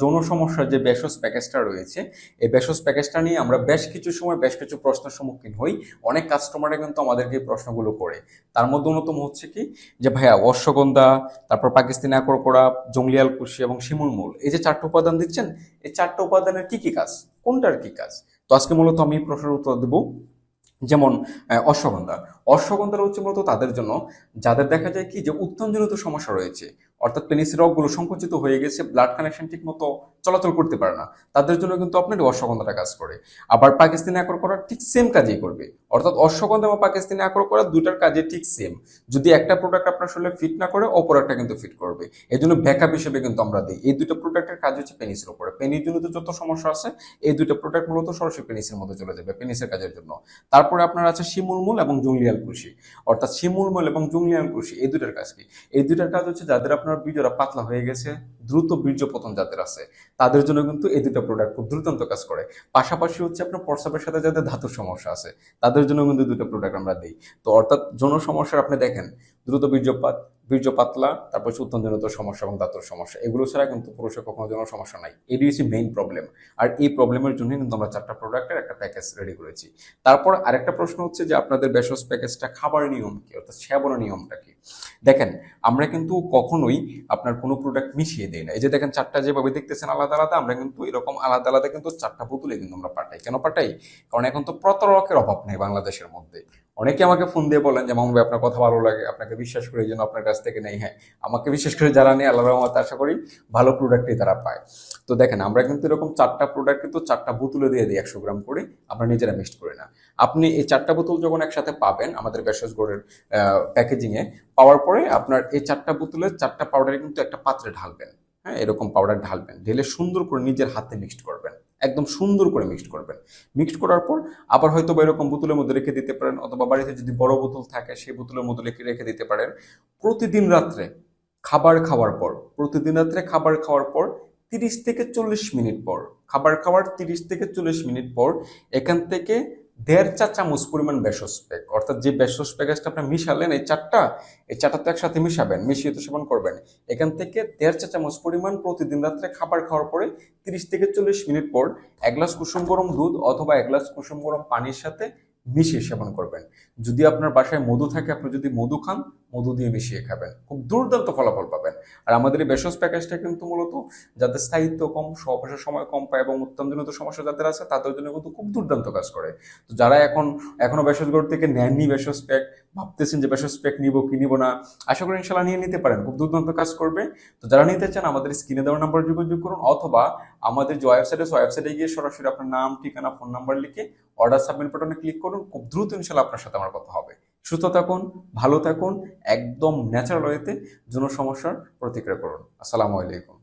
যৌন সমস্যার যে বেসস প্যাকেজটা রয়েছে, এই বেসস প্যাকেজটা নিয়ে আমরা বেশ কিছু সময় বেশ কিছু প্রশ্নের সম্মুখীন হই। অনেক কাস্টমাররা কিন্তু আমাদেরকে প্রশ্নগুলো করে। তার মধ্যে অন্যতম হচ্ছে কি? যে ভাইয়া, অশ্বগন্ধা, তারপর পাকিস্তানি আকরকোড়া, জঙ্গলিয়াল কুশি এবং শিমুলমূল এই যে চারটে উপাদান দিচ্ছেন এই চারটে উপাদানের কি কি কাজ? কোনটার কি কাজ? তো আজকে মূলত আমি প্রশ্নের উত্তর দেবো, যেমন অশ্বগন্ধা। অশ্বগন্ধার হচ্ছে মূলত তাদের জন্য, যাদের দেখা যায় কি? যে উত্তমজনিত সমস্যা রয়েছে। অর্থাৎ পেনিস রোগগুলো সংকুচিত হয়ে গেছে ব্লাড কানেকশন ঠিক মতো চলাচল করতে পারে না। তাদের জন্য কিন্তু আপনার অশ্বগন্ধাটা কাজ করে। আবার পাকিস্তানি আকর করা ঠিক সেম কাজই করবে। অর্থাৎ অশ্বগন্ধা এবং পাকিস্তানি আকর করা দুটার কাজে ঠিক সেম যদি একটা প্রোডাক্ট আপনার শরীরে ফিট না করে, অপর একটা কিন্তু ফিট করবে। এই জন্য ব্যাকআপ হিসেবে কিন্তু আমরা দিই। এই দুটো প্রোডাক্টের কাজ হচ্ছে পেনিসের উপরে। পেনির জন্য তো যত সমস্যা আছে, এই দুটো প্রোডাক্ট মূলত সরাসরি পেনিসের মধ্যে চলে যাবে পেনিসের কাজের জন্য। তারপরে আপনার আছে শিমুলমূল এবং জঙ্গলিয়াল কৃষি। অর্থাৎ শিমুলমূল এবং জঙ্গলিয়াল কৃষি, এই দুটার কাজ কি? এই দুটার কাজ হচ্ছে যাদের আপনার বীজরা পাতলা হয়ে গেছে দ্রুত বীর্য পতন যাদের আছে, তাদের জন্য কিন্তু এই দুটো প্রোডাক্ট খুব দ্রুতান্ত কাজ করে। পাশাপাশি হচ্ছে আপনার প্রস্রাবের সাথে যাদের ধাতুর সমস্যা আছে, তাদের জন্য কিন্তু দুটো প্রোডাক্ট আমরা দিই। তো অর্থাৎ যৌন সমস্যার আপনি দেখেন, দ্রুত বীর্যপাত বীর্য পাতলা, তারপর হচ্ছে উত্তনজনিত সমস্যা এবং দাঁতর সমস্যা। এগুলো ছাড়া কিন্তু পুরুষের কখনো যেন সমস্যা নাই। এটি হচ্ছে মেইন প্রবলেম আর এই প্রবলেমের জন্য কিন্তু আমরা চারটা প্রোডাক্টের একটা প্যাকেজ রেডি করেছি। তারপর আরেকটা প্রশ্ন হচ্ছে যে আপনাদের বেসস প্যাকেজটা খাবার নিয়ম কি? অর্থাৎ সেবনের নিয়মটা কি? দেখেন, আমরা কিন্তু কখনোই আপনার কোনো প্রোডাক্ট মিশিয়ে দিই না। এই যে দেখেন, চারটা যেভাবে দেখতেছেন আলাদা আলাদা, আমরা কিন্তু এরকম আলাদা আলাদা কিন্তু চারটা বোতলে কিন্তু আমরা পাঠাই। কেন পাঠাই? কারণ এখন তো প্রতারকের অভাব নেই বাংলাদেশের মধ্যে। অনেকে আমাকে ফোন দিয়ে বলেন যে ভাই, আপনার কথা ভালো লাগে। আপনাকে বিশ্বাস করে এই জন্য আপনার কাছ থেকে নেই। হ্যাঁ আমাকে বিশেষ করে যারা নেই আল্লাহ রহমত আশা করি ভালো প্রোডাক্টই তারা পায়। তো দেখেন, আমরা কিন্তু এরকম চারটা প্রোডাক্ট কিন্তু চারটা বোতলে দিয়ে দিই একশো গ্রাম করে, আমরা নিজেরা মিক্সড করি না। আপনি এই চারটা বোতল যখন একসাথে পাবেন, আমাদের বেসস গোড়ের প্যাকেজিংয়ে পাওয়ার পরে আপনার এই চারটা বোতলের চারটা পাউডারে কিন্তু একটা পাত্রে ঢালবেন। হ্যাঁ এরকম পাউডার ঢালবেন, ঢেলে সুন্দর করে নিজের হাতে মিক্সড করবেন। একদম সুন্দর করে মিক্সড করবেন। মিক্সড করার পর আবার হয়তো বা এরকম বোতলের মধ্যে রেখে দিতে পারেন অথবা বাড়িতে যদি বড় বোতল থাকে সেই বোতলের মধ্যে রেখে রেখে দিতে পারেন। প্রতিদিন রাত্রে খাবার খাওয়ার পর, প্রতিদিন রাত্রে খাবার খাওয়ার পর তিরিশ থেকে চল্লিশ মিনিট পর, খাবার খাওয়ার তিরিশ থেকে চল্লিশ মিনিট পর এখান থেকে দেড় চা চামচ পরিমাণ বেসস প্যাক। অর্থাৎ যে বেসস প্যাকেজটা আপনি মিশালেন, এই চারটা এই চারটা তো একসাথে মিশাবেন, মিশিয়ে তো সেবন করবেন। এখান থেকে দেড় চা চামচ পরিমাণ প্রতিদিন রাত্রে খাবার খাওয়ার পরে তিরিশ থেকে চল্লিশ মিনিট পর এক গ্লাস কুসুম গরম দুধ অথবা এক গ্লাস কুসুম গরম পানির সাথে মিশিয়ে সেবন করবেন। যদি আপনার বাসায় মধু থাকে, আপনি যদি মধু খান মধু দিয়ে মিশিয়ে খাবেন। খুব দুর্দান্ত ফলাফল পাবেন। আর আমাদের এই বেসস প্যাকেজটা কিন্তু মূলত যাদের স্থায়িত্ব কম সবশেষ সময় কম পায় এবং উত্তমজনিত সমস্যা যাদের আছে, তাদের জন্য কিন্তু খুব দুর্দান্ত কাজ করে। তো যারা এখন, এখনও বেসস গড় থেকে নেননি বেসস প্যাক, ভাবতেছেন যে বেসস প্যাক নিব কি নিব না, আশা করি ইনশাল্লাহ নিয়ে নিতে পারেন। খুব দুর্দান্ত কাজ করবে। তো যারা নিতে চান, আমাদের স্ক্রিনে দেওয়ার নাম্বার যোগাযোগ করুন অথবা আমাদের যে ওয়েবসাইট আছে, ওয়েবসাইটে গিয়ে সরাসরি আপনার নাম, ঠিকানা, ফোন নাম্বার লিখে অর্ডার সাবমিট বাটনে ক্লিক করুন। খুব দ্রুত ইনশাল্লাহ আপনার সাথে আমার কথা হবে। সুস্থ থাকুন ভালো থাকুন একদম ন্যাচারাল ওয়েতে যৌন সমস্যার প্রতিক্রিয়া করুন। আসসালামু আলাইকুম।